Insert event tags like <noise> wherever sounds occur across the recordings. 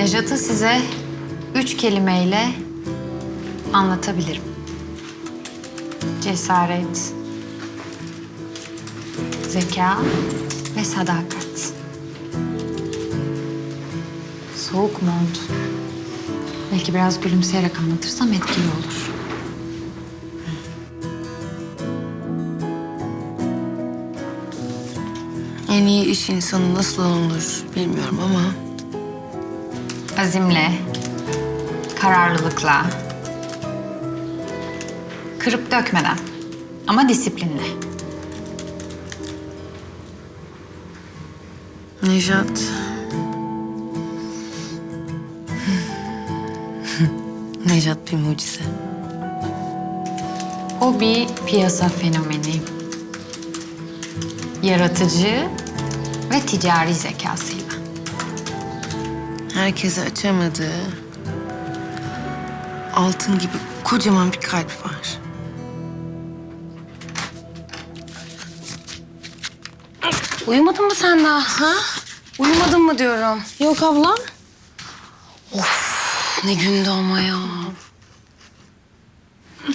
Nejat'ı size üç kelimeyle anlatabilirim. Cesaret, zeka ve sadakat. Soğuk mont. Belki biraz gülümseyerek anlatırsam etkili olur. En iyi iş insanı nasıl olunur bilmiyorum ama... Azimle, kararlılıkla, kırıp dökmeden ama disiplinle. Nejat... <laughs> Nejat bir mucize. O bir piyasa fenomeni. Yaratıcı ve ticari zekasıyla. Herkese açamadığı... ...altın gibi kocaman bir kalp var. Uyumadın mı sen daha? Ha? Uyumadın mı diyorum. Yok ablam. Ne gündü ama ya.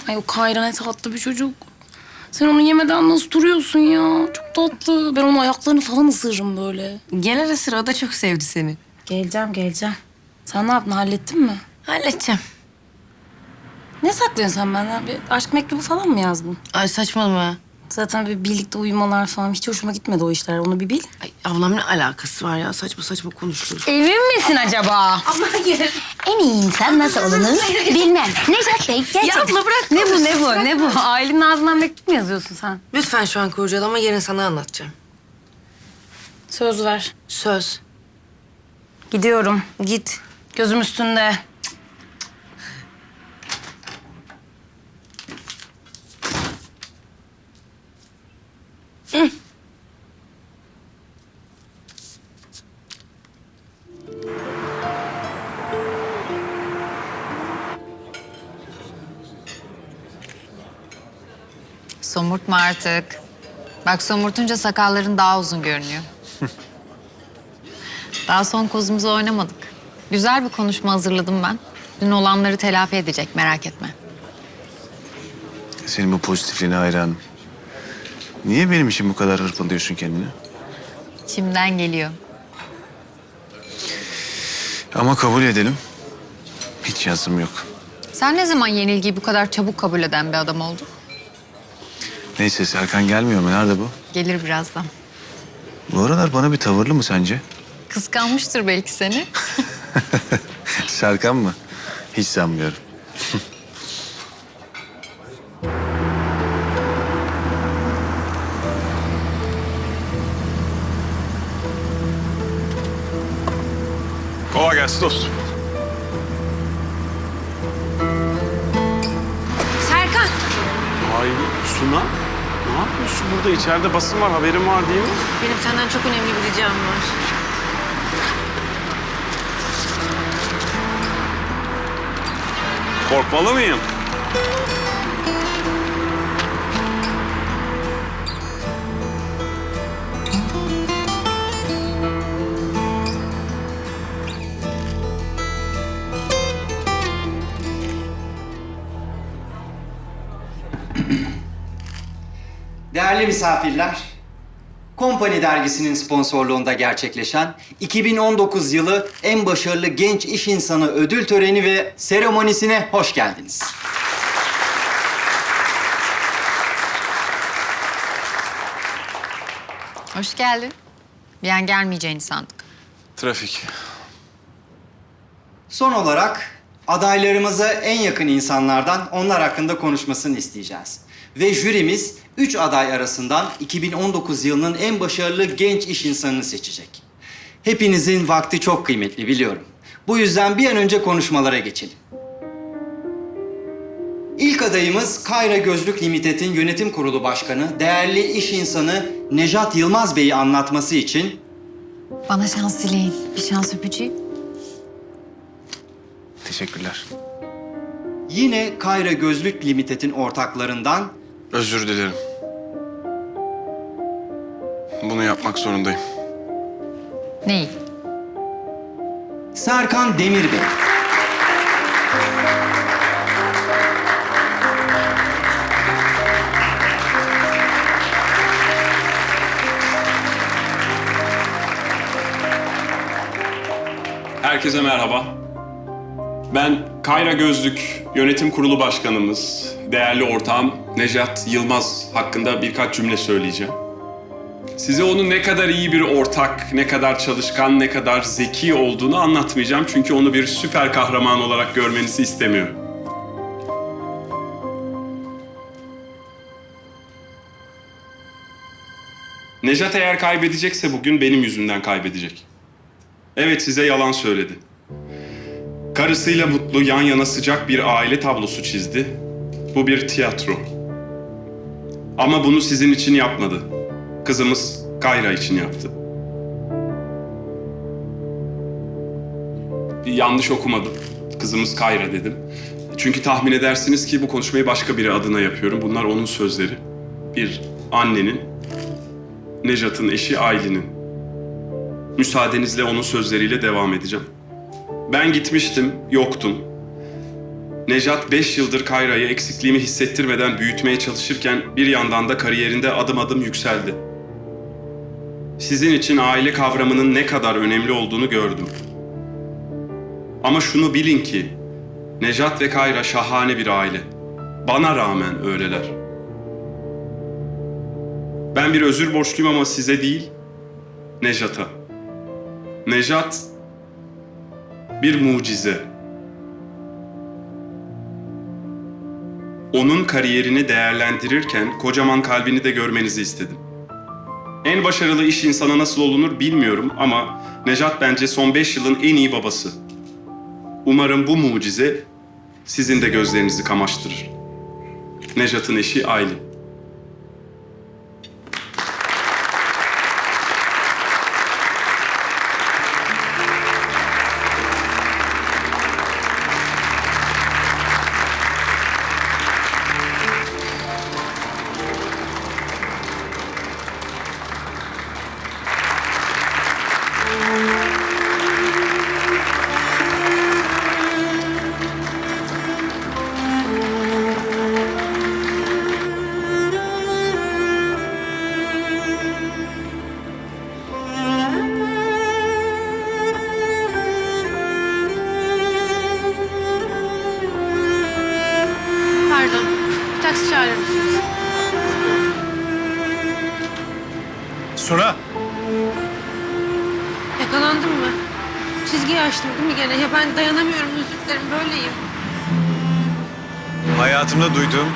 Ay o Kayra ne tatlı bir çocuk. Sen onu yemeden nasıl duruyorsun ya? Çok tatlı. Ben onun ayaklarını falan ısırırım böyle. Gel ara sıra o da çok sevdi seni. Geleceğim, geleceğim. Sen ne yaptın? Hallettin mi? Halledeceğim. Ne saklıyorsun sen benden? Bir aşk mektubu falan mı yazdın? Ay saçmalama. Zaten bir birlikte uyumalar falan hiç hoşuma gitmedi o işler. Onu bir bil. Ay ablam ne alakası var ya? Saçma saçma konuşuyoruz. Emin misin acaba? Ama hayır. En iyi insan nasıl olunur bilmem. Nejat Bey gerçekten. Ya abla bırak. Ne bu ne bu ne bu? Ailenin ağzından mektup mu yazıyorsun sen? Lütfen şu an kurcalama yarın sana anlatacağım. Söz ver. Söz. Gidiyorum. Git. Gözüm üstünde. Somurtma artık. Bak somurtunca sakalların daha uzun görünüyor. Daha son kozumuzu oynamadık. Güzel bir konuşma hazırladım ben. Dün olanları telafi edecek merak etme. Senin bu pozitifliğine hayranım. Niye benim için bu kadar hırpalıyorsun kendini? İçimden geliyor. Ama kabul edelim. Hiç yazım yok. Sen ne zaman yenilgiyi bu kadar çabuk kabul eden bir adam oldun? Neyse Serkan gelmiyor mu? Nerede bu? Gelir birazdan. Bu aralar bana bir tavırlı mı sence? Kıskanmıştır belki seni. <laughs> Serkan mı? Hiç sanmıyorum. Kolay gelsin dostum. Serkan. Ay Suna, ne yapıyorsun burada? İçeride basın var, haberin var değil mi? Benim senden çok önemli bir ricam var. Korkmalı mıyım? Değerli misafirler, Kompani dergisinin sponsorluğunda gerçekleşen 2019 yılı en başarılı genç iş insanı ödül töreni ve seremonisine hoş geldiniz. Hoş geldin. Bir an gelmeyeceğini sandık. Trafik. Son olarak adaylarımıza en yakın insanlardan onlar hakkında konuşmasını isteyeceğiz. Ve jürimiz 3 aday arasından 2019 yılının en başarılı genç iş insanını seçecek. Hepinizin vakti çok kıymetli biliyorum. Bu yüzden bir an önce konuşmalara geçelim. İlk adayımız Kayra Gözlük Limited'in yönetim kurulu başkanı, değerli iş insanı Nejat Yılmaz Bey'i anlatması için Bana şans dileyin. Bir şans öpücüğü. Teşekkürler. yine Kayra Gözlük Limited'in ortaklarından Özür dilerim. Bunu yapmak zorundayım. Neyi? Serkan Demirbey. Herkese merhaba. Ben Kayra Gözlük Yönetim Kurulu Başkanımız, değerli ortağım Nejat Yılmaz hakkında birkaç cümle söyleyeceğim. Size onun ne kadar iyi bir ortak, ne kadar çalışkan, ne kadar zeki olduğunu anlatmayacağım. Çünkü onu bir süper kahraman olarak görmenizi istemiyorum. Nejat eğer kaybedecekse bugün benim yüzümden kaybedecek. Evet size yalan söyledi. Karısıyla mutlu, yan yana sıcak bir aile tablosu çizdi. Bu bir tiyatro. Ama bunu sizin için yapmadı. Kızımız Kayra için yaptı. Yanlış okumadım. Kızımız Kayra dedim. Çünkü tahmin edersiniz ki bu konuşmayı başka biri adına yapıyorum. Bunlar onun sözleri. Bir annenin, Nejat'ın eşi Aylin'in. Müsaadenizle onun sözleriyle devam edeceğim. Ben gitmiştim, yoktum. Nejat beş yıldır Kayra'ya eksikliğimi hissettirmeden büyütmeye çalışırken bir yandan da kariyerinde adım adım yükseldi. Sizin için aile kavramının ne kadar önemli olduğunu gördüm. Ama şunu bilin ki Nejat ve Kayra şahane bir aile. Bana rağmen öyleler. Ben bir özür borçluyum ama size değil, Nejat'a. Nejat bir mucize. Onun kariyerini değerlendirirken kocaman kalbini de görmenizi istedim. En başarılı iş insanı nasıl olunur bilmiyorum ama Nejat bence son beş yılın en iyi babası. Umarım bu mucize sizin de gözlerinizi kamaştırır. Nejat'ın eşi Aylin. Çağırır mısınız? Suna. Yakalandım mı? Çizgiyi açtım değil mi gene? Ya ben dayanamıyorum özür dilerim böyleyim. Hayatımda duyduğum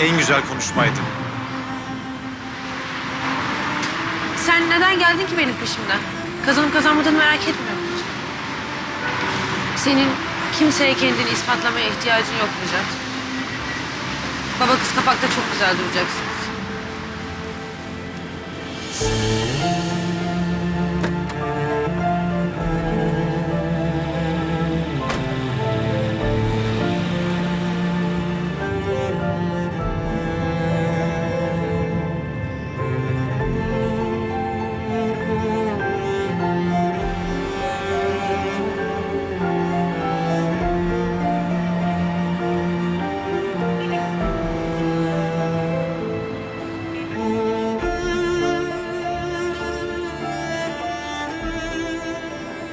en güzel konuşmaydı. Sen neden geldin ki benim peşimden? Kazanıp kazanmadığını merak etmiyor musun? Senin kimseye kendini ispatlamaya ihtiyacın yok Necat. Baba kız kapakta çok güzel duracaksınız.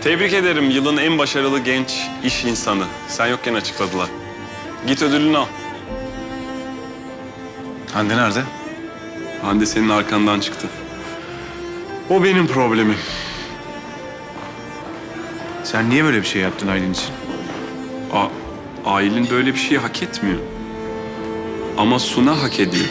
Tebrik ederim yılın en başarılı genç iş insanı. Sen yokken açıkladılar. Git ödülünü al. Hande nerede? Hande senin arkandan çıktı. O benim problemim. Sen niye böyle bir şey yaptın Aylin için? A Aylin böyle bir şeyi hak etmiyor. Ama Suna hak ediyor.